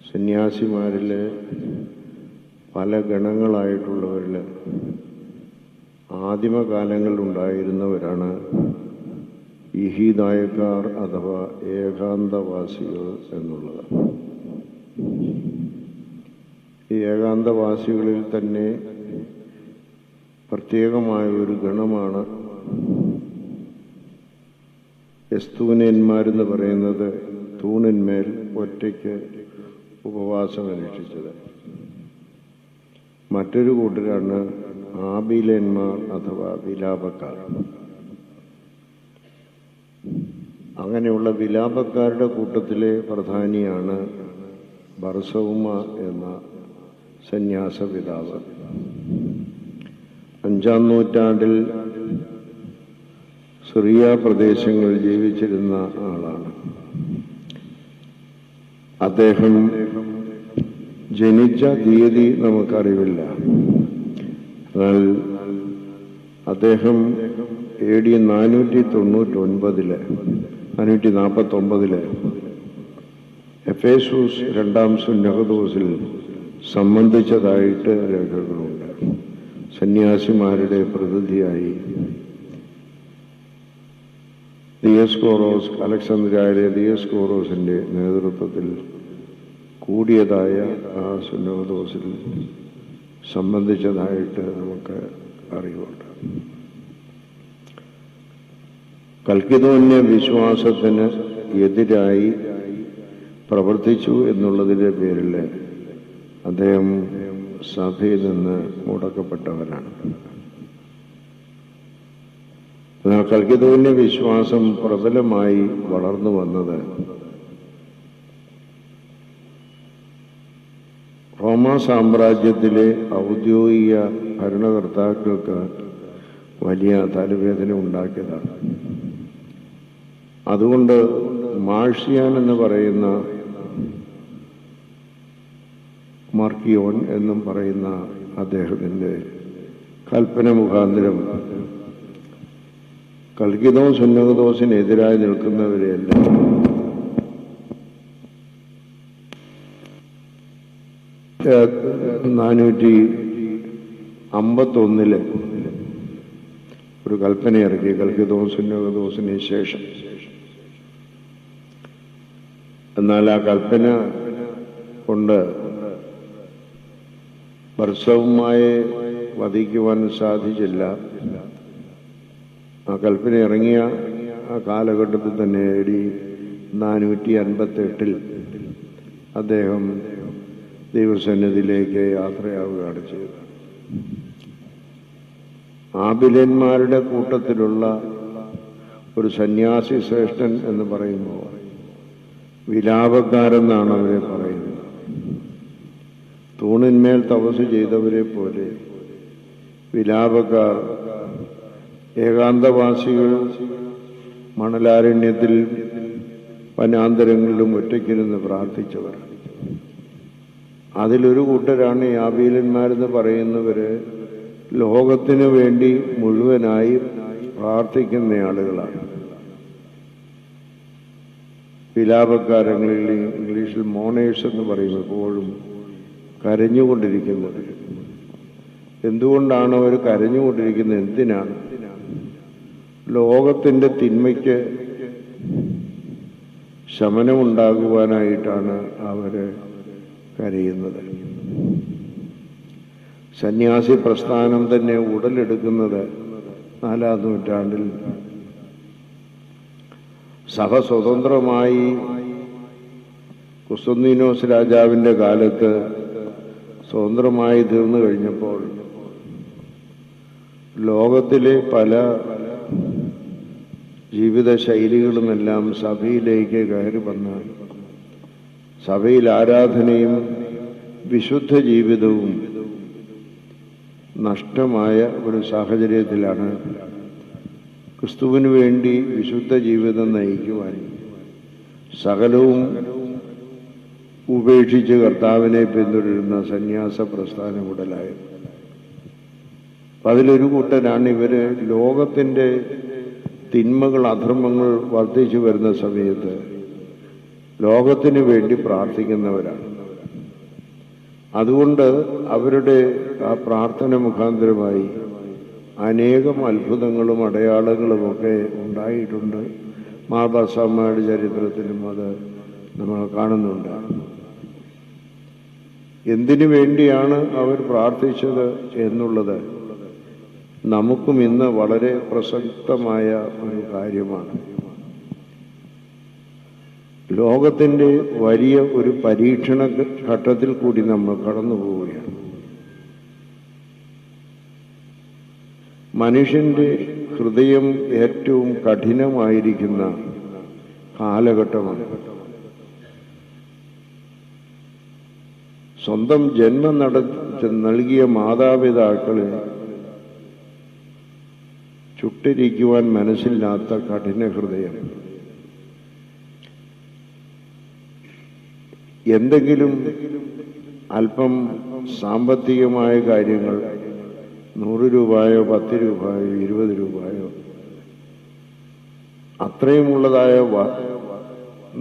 സന്യാസിമാരിലെ പല ഗണങ്ങളായിട്ടുള്ളവരിൽ ആദിമകാലങ്ങളിലുണ്ടായിരുന്നവരാണ് ഇഹിദായക്കാർ അഥവാ ഏകാന്തവാസികൾ എന്നുള്ളത്. ഈ ഏകാന്തവാസികളിൽ തന്നെ പ്രത്യേകമായ ഒരു ഗണമാണ് എസ്തൂനന്മാരെന്ന് പറയുന്നത് തൂണിന്മേൽ ഒറ്റയ്ക്ക് ഉപവാസം അനുഷ്ഠിച്ചത്. മറ്റൊരു കൂട്ടരാണ് ആബിലന്മാർ അഥവാ വിലാപക്കാർ. അങ്ങനെയുള്ള വിലാപക്കാരുടെ കൂട്ടത്തിലെ പ്രധാനിയാണ് ബർസൗമ എന്ന സന്യാസ പിതാവ് അഞ്ചാം നൂറ്റാണ്ടിൽ സിറിയ പ്രദേശങ്ങളിൽ ജീവിച്ചിരുന്ന ആളാണ്. അദ്ദേഹം ജനിച്ച തീയതി നമുക്കറിവില്ല. എന്നാൽ അദ്ദേഹം എ ഡി നാനൂറ്റി തൊണ്ണൂറ്റി ഒൻപതിലെ നാനൂറ്റി നാൽപ്പത്തി ഒമ്പതിൽ എഫേസൂസ് രണ്ടാം സുന്നഹദോസിൽ സംബന്ധിച്ചതായിട്ട് രേഖകളുണ്ട്. സന്യാസിമാരുടെ പ്രതിനിധിയായി ദിയസ്കോറോസ് അലക്സാന്ദ്രിയയിലെ ദിയസ്കോറോസിന്റെ നേതൃത്വത്തിൽ കൂടിയതായ ആ സുനോദോസിൽ സംബന്ധിച്ചതായിട്ട് നമുക്ക് അറിവുണ്ട്. കൽക്കിതോന്യ വിശ്വാസത്തിന് എതിരായി പ്രവർത്തിച്ചു എന്നുള്ളതിന്റെ പേരിൽ അദ്ദേഹം സഭയിൽ നിന്ന് മുടക്കപ്പെട്ടവരാണ്. കൽക്കിതോന്യ വിശ്വാസം പ്രബലമായി വളർന്നു വന്നത് റോമാ സാമ്രാജ്യത്തിലെ ഔദ്യോഗിക ഭരണകർത്താക്കൾക്ക് വലിയ തലവേദന ഉണ്ടാക്കിയതാണ്. അതുകൊണ്ട് മാഷിയാൻ എന്ന് പറയുന്ന മാർക്കിയോൺ എന്നും പറയുന്ന അദ്ദേഹത്തിന്റെ കൽപ്പന മുഖാന്തരം കൽക്കിതോം സുന്നതദോസിനെതിരായി നിൽക്കുന്നവരെയെല്ലാം നാനൂറ്റി അമ്പത്തൊന്നിൽ ഒരു കൽപ്പന ഇറക്കി കൽക്കിതവും സുന്നതദോസിന് ശേഷം. എന്നാൽ ആ കൽപ്പന കൊണ്ട് വർഷവുമായി വധിക്കുവാൻ സാധിച്ചില്ല. ആ ഇറങ്ങിയ ആ കാലഘട്ടത്തിൽ തന്നെ എടി നാനൂറ്റി അൻപത്തി എട്ടിൽ അദ്ദേഹം ദൈവസന്നിധിയിലേക്ക് യാത്രയാവുകയാണ് ചെയ്തത്. ആബിലന്മാരുടെ കൂട്ടത്തിലുള്ള ഒരു സന്യാസി ശ്രേഷ്ഠൻ എന്ന് പറയുമ്പോൾ വിലാപക്കാരെന്നാണ് അവരെ പറയുന്നത്. തൂണിന്മേൽ തപസ് ചെയ്തവരെ പോലെ വിലാപക്കാർ ഏകാന്തവാസികൾ മണലാരണ്യത്തിൽ വനാന്തരങ്ങളിലും ഒറ്റയ്ക്കിരുന്ന് പ്രാർത്ഥിച്ചവർ. അതിലൊരു കൂട്ടരാണ് ഈ ആബീലന്മാരെന്ന് പറയുന്നവര് ലോകത്തിനു വേണ്ടി മുഴുവനായി പ്രാർത്ഥിക്കുന്ന ആളുകളാണ്. വിലാപക്കാരങ്ങളിൽ ഇംഗ്ലീഷിൽ മോണേഴ്സ് എന്ന് പറയും എപ്പോഴും കരഞ്ഞുകൊണ്ടിരിക്കുന്നത് എന്തുകൊണ്ടാണ് അവർ കരഞ്ഞുകൊണ്ടിരിക്കുന്നത്? എന്തിനാണ്? ലോകത്തിന്റെ തിന്മയ്ക്ക് ശമനമുണ്ടാകുവാനായിട്ടാണ് അവർ കരയുന്നത്. സന്യാസി പ്രസ്ഥാനം തന്നെ ഉടലെടുക്കുന്നത് നാലാം നൂറ്റാണ്ടിൽ. സഭ സ്വതന്ത്രമായി കുസ്തുന്നീനോസ് രാജാവിന്റെ കാലത്ത് സ്വതന്ത്രമായി തീർന്നു കഴിഞ്ഞപ്പോൾ ലോകത്തിലെ പല ജീവിത ശൈലികളുമെല്ലാം സഭയിലേക്ക് കയറി വന്ന് സഭയിൽ ആരാധനയും വിശുദ്ധ ജീവിതവും നഷ്ടമായ ഒരു സാഹചര്യത്തിലാണ് ക്രിസ്തുവിന് വേണ്ടി വിശുദ്ധ ജീവിതം നയിക്കുവാൻ സകലവും ഉപേക്ഷിച്ച് കർത്താവിനെ പിന്തുടരുന്ന സന്യാസ പ്രസ്ഥാനം ഉടലായത്. അതിലൊരു കൂട്ടരാണ് ഇവർ ലോകത്തിന്റെ തിന്മകൾ അധർമ്മങ്ങൾ വർദ്ധിച്ചു വരുന്ന സമയത്ത് ലോകത്തിന് വേണ്ടി പ്രാർത്ഥിക്കുന്നവരാണ്. അതുകൊണ്ട് അവരുടെ ആ പ്രാർത്ഥന മുഖാന്തരമായി അനേകം അത്ഭുതങ്ങളും അടയാളങ്ങളുമൊക്കെ ഉണ്ടായിട്ടുണ്ട്. മാർബാസമ്മയുടെ ചരിത്രത്തിലും അത് നമ്മൾ കാണുന്നുണ്ട്. എന്തിനു വേണ്ടിയാണ് അവർ പ്രാർത്ഥിച്ചത് എന്നുള്ളത് നമുക്കും ഇന്ന് വളരെ പ്രസക്തമായ ഒരു കാര്യമാണ്. ലോകത്തിന്റെ വലിയ ഒരു പരീക്ഷണ ഘട്ടത്തിൽ കൂടി നമ്മൾ കടന്നു പോവുകയാണ്. മനുഷ്യന്റെ ഹൃദയം ഏറ്റവും കഠിനമായിരിക്കുന്ന കാലഘട്ടമാണ്. സ്വന്തം ജന്മം നട നൽകിയ മാതാപിതാക്കളെ ചുട്ടിരിക്കുവാൻ മനസ്സില്ലാത്ത കഠിന ഹൃദയം. എന്തെങ്കിലും അല്പം സാമ്പത്തികമായ കാര്യങ്ങൾ നൂറ് രൂപയോ പത്ത് രൂപയോ ഇരുപത് രൂപയോ അത്രയുമുള്ളതായ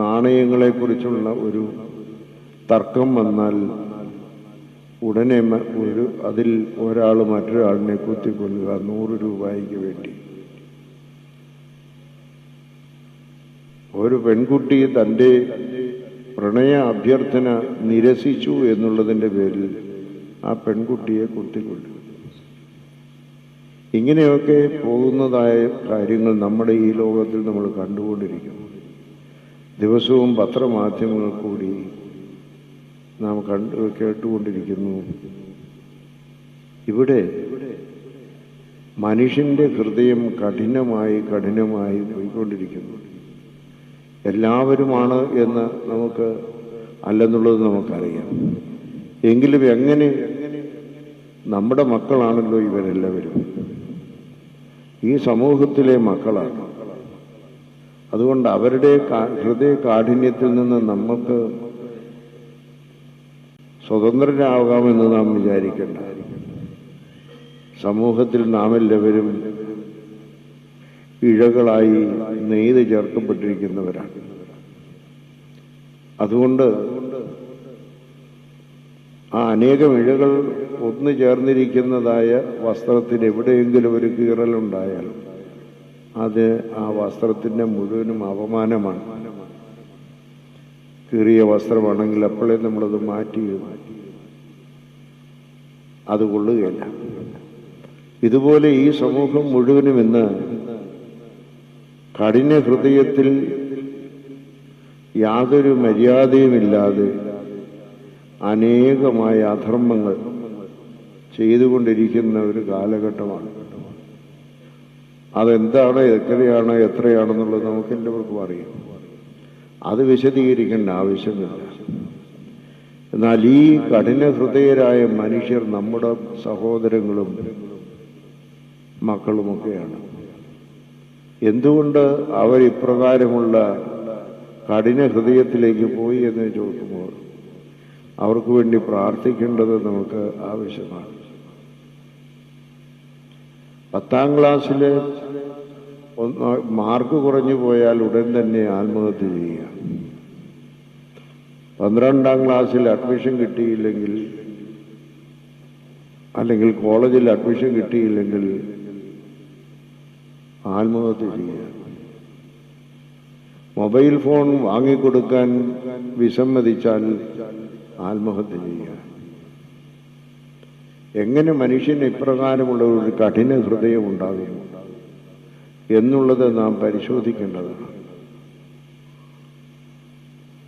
നാണയങ്ങളെക്കുറിച്ചുള്ള ഒരു തർക്കം വന്നാൽ ഉടനെ ഒരു അതിൽ ഒരാൾ മറ്റൊരാളിനെ കുത്തിക്കൊല്ലുക നൂറ് രൂപയ്ക്ക് വേണ്ടി. ഒരു പെൺകുട്ടി തന്റെ പ്രണയ അഭ്യർത്ഥന നിരസിച്ചു എന്നുള്ളതിന്റെ പേരിൽ ആ പെൺകുട്ടിയെ കുത്തിക്കൊല്ലും ഇങ്ങനെയൊക്കെ പോകുന്നതായ കാര്യങ്ങൾ നമ്മുടെ ഈ ലോകത്തിൽ നമ്മൾ കണ്ടുകൊണ്ടിരിക്കുന്നു. ദിവസവും പത്രമാധ്യമങ്ങൾ കൂടി നാം കണ്ട് കേട്ടുകൊണ്ടിരിക്കുന്നു. ഇവിടെ മനുഷ്യന്റെ ഹൃദയം കഠിനമായി കഠിനമായി പോയിക്കൊണ്ടിരിക്കുന്നു. എല്ലാവരുമാണ് എന്ന് നമുക്ക് അല്ലെന്നുള്ളത് നമുക്കറിയാം. എങ്കിലും എങ്ങനെ നമ്മുടെ മക്കളാണല്ലോ ഇവരെല്ലാവരും? ഈ സമൂഹത്തിലെ മക്കളാണ്. അതുകൊണ്ട് അവരുടെ ഹൃദയ കാഠിന്യത്തിൽ നിന്ന് നമുക്ക് സ്വതന്ത്രരാകാമെന്ന് നാം വിചാരിക്കേണ്ട. സമൂഹത്തിൽ നാം എല്ലാവരും ഇഴകളായി നെയ്ത് ചേർക്കപ്പെട്ടിരിക്കുന്നവരാണ്. അതുകൊണ്ട് ആ അനേകം ഇഴകൾ ഒന്നു ചേർന്നിരിക്കുന്നതായ വസ്ത്രത്തിന് എവിടെയെങ്കിലും ഒരു കീറലുണ്ടായാൽ അത് ആ വസ്ത്രത്തിന്റെ മുഴുവനും അപമാനമാണ്. കീറിയ വസ്ത്രമാണെങ്കിൽ അപ്പോഴേ നമ്മളത് മാറ്റി മാറ്റി അത് കൊള്ളുകയില്ല. ഇതുപോലെ ഈ സമൂഹം മുഴുവനും ഇന്ന് കഠിന ഹൃദയത്തിൽ യാതൊരു മര്യാദയുമില്ലാതെ അനേകമായ അധർമ്മങ്ങൾ ചെയ്തുകൊണ്ടിരിക്കുന്ന ഒരു കാലഘട്ടമാണ്. അതെന്താണ് എത്രയാണ് എത്രയാണെന്നുള്ളത് നമുക്ക് എല്ലാവർക്കും അറിയാം. അത് വിശദീകരിക്കേണ്ട ആവശ്യമില്ല. എന്നാൽ ഈ കഠിന ഹൃദയരായ മനുഷ്യർ നമ്മുടെ സഹോദരങ്ങളും മക്കളുമൊക്കെയാണ്. എന്തുകൊണ്ട് അവർ ഇപ്രകാരമുള്ള കഠിന ഹൃദയത്തിലേക്ക് പോയി എന്ന് ചോദിക്കുമ്പോൾ അവർക്ക് വേണ്ടി പ്രാർത്ഥിക്കേണ്ടത് നമുക്ക് ആവശ്യമാണ്. പത്താം ക്ലാസ്സിൽ ഒന്ന് മാർക്ക് കുറഞ്ഞു പോയാൽ ഉടൻ തന്നെ ആത്മഹത്യ ചെയ്യുക. പന്ത്രണ്ടാം ക്ലാസ്സിൽ അഡ്മിഷൻ കിട്ടിയില്ലെങ്കിൽ അല്ലെങ്കിൽ കോളേജിൽ അഡ്മിഷൻ കിട്ടിയില്ലെങ്കിൽ ആത്മഹത്യ ചെയ്യുക. മൊബൈൽ ഫോൺ വാങ്ങിക്കൊടുക്കാൻ വിസമ്മതിച്ചാൽ ആത്മഹത്യ ചെയ്യുക. എങ്ങനെ മനുഷ്യന് ഇപ്രകാരമുള്ള ഒരു കഠിന ഹൃദയം ഉണ്ടാകുന്നു എന്നുള്ളത് നാം പരിശോധിക്കേണ്ടതാണ്.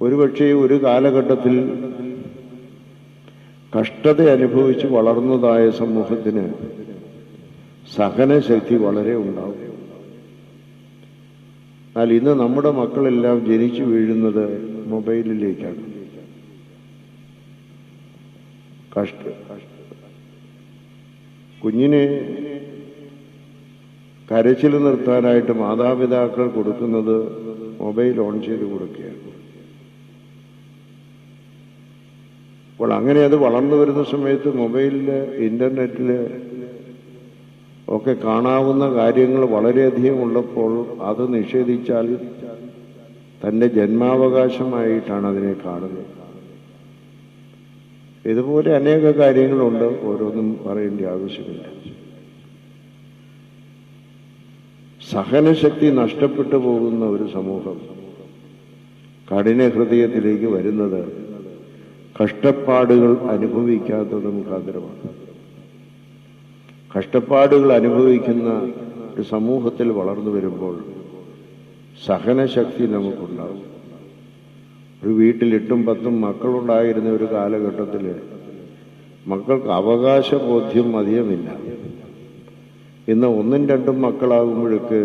ഒരുപക്ഷെ ഒരു കാലഘട്ടത്തിൽ കഷ്ടത അനുഭവിച്ച് വളർന്നതായ സമൂഹത്തിന് സഹനശക്തി വളരെ ഉണ്ടാവും. എന്നാൽ ഇന്ന് നമ്മുടെ മക്കളെല്ലാം ജനിച്ചു വീഴുന്നത് മൊബൈലിലേക്കാണ്. കഷ്ട കുഞ്ഞിനെ കരച്ചിൽ നിർത്താനായിട്ട് മാതാപിതാക്കൾ കൊടുക്കുന്നത് മൊബൈൽ ഓൺ ചെയ്ത് കൊടുക്കുകയാണ്. അപ്പോൾ അങ്ങനെ അത് വളർന്നു വരുന്ന സമയത്ത് മൊബൈലിൽ ഇന്റർനെറ്റിൽ ഒക്കെ കാണാവുന്ന കാര്യങ്ങൾ വളരെയധികം ഉള്ളപ്പോൾ അത് നിഷേധിച്ചാൽ തന്റെ ജന്മാവകാശമായിട്ടാണ് അതിനെ കാണുന്നത്. ഇതുപോലെ അനേക കാര്യങ്ങളുണ്ട് ഓരോന്നും പറയേണ്ട ആവശ്യമില്ല. സഹനശക്തി നഷ്ടപ്പെട്ടു പോകുന്ന ഒരു സമൂഹം. കഠിന ഹൃദയത്തിലേക്ക് വരുന്നത് കഷ്ടപ്പാടുകൾ അനുഭവിക്കാത്തത് മുഖാന്തരമാണ് കഷ്ടപ്പാടുകൾ അനുഭവിക്കുന്ന ഒരു സമൂഹത്തിൽ വളർന്നു വരുമ്പോൾ സഹനശക്തി നമുക്കുണ്ടാവും. ഒരു വീട്ടിൽ എട്ടും പത്തും മക്കളുണ്ടായിരുന്ന ഒരു കാലഘട്ടത്തിൽ മക്കൾക്ക് അവകാശബോധ്യം അധികമില്ല. ഇന്ന് ഒന്നും രണ്ടും മക്കളാകുമ്പോഴേക്ക്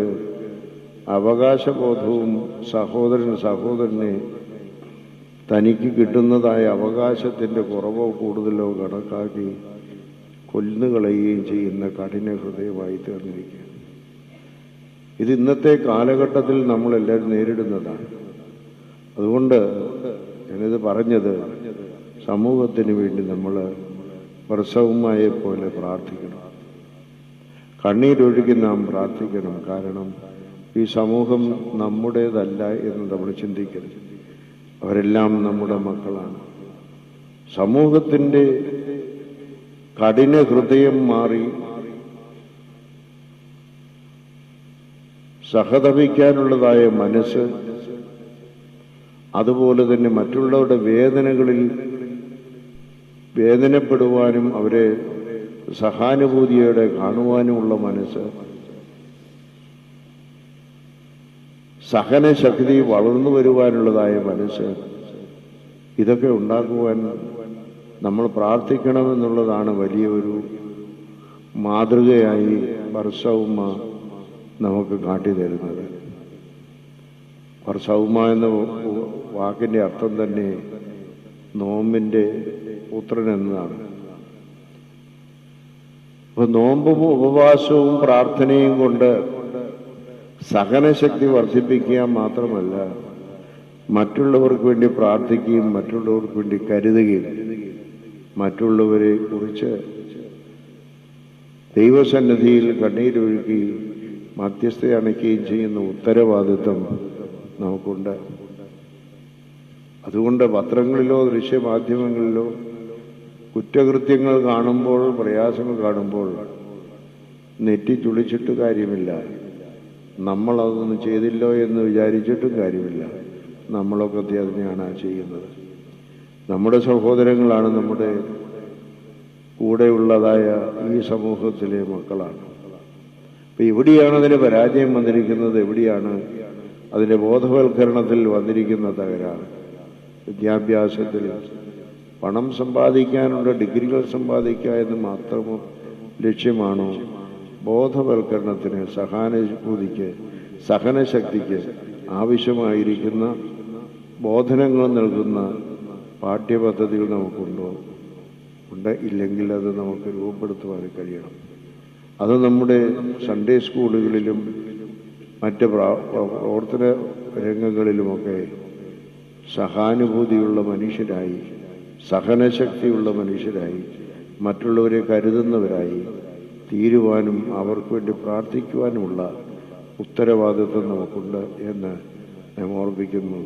അവകാശബോധവും സഹോദരൻ സഹോദരനെ തനിക്ക് കിട്ടുന്നതായ അവകാശത്തിന്റെ കുറവോ കൂടുതലോ കണക്കാക്കി കൊല്ലുകളയുകയും ചെയ്യുന്ന കഠിന ഹൃദയമായി തീർന്നിരിക്കുക ഇത് ഇന്നത്തെ കാലഘട്ടത്തിൽ നമ്മളെല്ലാവരും നേരിടുന്നതാണ്. അതുകൊണ്ട് ഞാനിത് പറഞ്ഞത് സമൂഹത്തിന് വേണ്ടി നമ്മൾ പ്രസവമായ പോലെ പ്രാർത്ഥിക്കണം. കണ്ണീരൊഴുകി നാം പ്രാർത്ഥിക്കണം. കാരണം ഈ സമൂഹം നമ്മുടേതല്ല എന്ന് നമ്മൾ ചിന്തിക്കരുത്. അവരെല്ലാം നമ്മുടെ മക്കളാണ്. സമൂഹത്തിന്റെ കഠിന ഹൃദയം മാറി സഹതപിക്കാനുള്ളതായ മനസ്സ് അതുപോലെ തന്നെ മറ്റുള്ളവരുടെ വേദനകളിൽ വേദനപ്പെടുവാനും അവരെ സഹാനുഭൂതിയോടെ കാണുവാനുമുള്ള മനസ്സ്. സഹനശക്തി വളർന്നു വരുവാനുള്ളതായ മനസ്സ്. ഇതൊക്കെ ഉണ്ടാക്കുവാൻ നമ്മൾ പ്രാർത്ഥിക്കണമെന്നുള്ളതാണ് വലിയൊരു മാതൃകയായി വർഷവുമ്മ നമുക്ക് കാട്ടി തരുന്നത്. വർഷവുമ്മ എന്ന വാക്കിന്റെ അർത്ഥം തന്നെ നോമ്പിന്റെ പുത്രൻ എന്നതാണ്. അപ്പൊ നോമ്പും ഉപവാസവും പ്രാർത്ഥനയും കൊണ്ട് സഹനശക്തി വർദ്ധിപ്പിക്കുക മാത്രമല്ല മറ്റുള്ളവർക്ക് വേണ്ടി പ്രാർത്ഥിക്കുകയും മറ്റുള്ളവർക്ക് വേണ്ടി കരുതുകയും മറ്റുള്ളവരെ കുറിച്ച് ദൈവസന്നിധിയിൽ കണ്ണീരൊഴുക്കി മധ്യസ്ഥ അണയ്ക്കുകയും ചെയ്യുന്ന ഉത്തരവാദിത്വം നമുക്കുണ്ട്. അതുകൊണ്ട് പത്രങ്ങളിലോ ദൃശ്യമാധ്യമങ്ങളിലോ കുറ്റകൃത്യങ്ങൾ കാണുമ്പോൾ പ്രയാസങ്ങൾ കാണുമ്പോൾ നെറ്റി ചുളിച്ചിട്ട് കാര്യമില്ല. നമ്മളതൊന്നും ചെയ്തില്ലോ എന്ന് വിചാരിച്ചിട്ടും കാര്യമില്ല. നമ്മളൊക്കെ തന്നെയാണ് ചെയ്യുന്നത്. നമ്മുടെ സഹോദരങ്ങളാണ് നമ്മുടെ കൂടെയുള്ളതായ ഈ സമൂഹത്തിലെ മക്കളാണ്. അപ്പം എവിടെയാണ് അതിന് പരാജയം വന്നിരിക്കുന്നത് എവിടെയാണ് അതിന്റെ ബോധവൽക്കരണത്തിൽ വന്നിരിക്കുന്ന തകരാറ്. വിദ്യാഭ്യാസത്തിൽ പണം സമ്പാദിക്കാനുള്ള ഡിഗ്രികൾ സമ്പാദിക്കുക എന്ന് മാത്രമോ ലക്ഷ്യമാണോ? ബോധവൽക്കരണത്തിന് സഹാനുഭൂതിക്ക് സഹനശക്തിക്ക് ആവശ്യമായിരിക്കുന്ന ബോധനങ്ങൾ നൽകുന്ന പാഠ്യപദ്ധതികൾ നമുക്കുണ്ടോ? ഉണ്ട്. ഇല്ലെങ്കിൽ അത് നമുക്ക് രൂപപ്പെടുത്തുവാൻ കഴിയണം. അത് നമ്മുടെ സൺഡേ സ്കൂളുകളിലും മറ്റ് പ്രവർത്തന രംഗങ്ങളിലുമൊക്കെ സഹാനുഭൂതിയുള്ള മനുഷ്യരായി സഹനശക്തിയുള്ള മനുഷ്യരായി മറ്റുള്ളവരെ കരുതുന്നവരായി തീരുവാനും അവർക്ക് വേണ്ടി പ്രാർത്ഥിക്കുവാനുമുള്ള ഉത്തരവാദിത്വം നമുക്കുണ്ട് എന്ന് ഞാൻ ഓർമ്മിക്കുന്നു.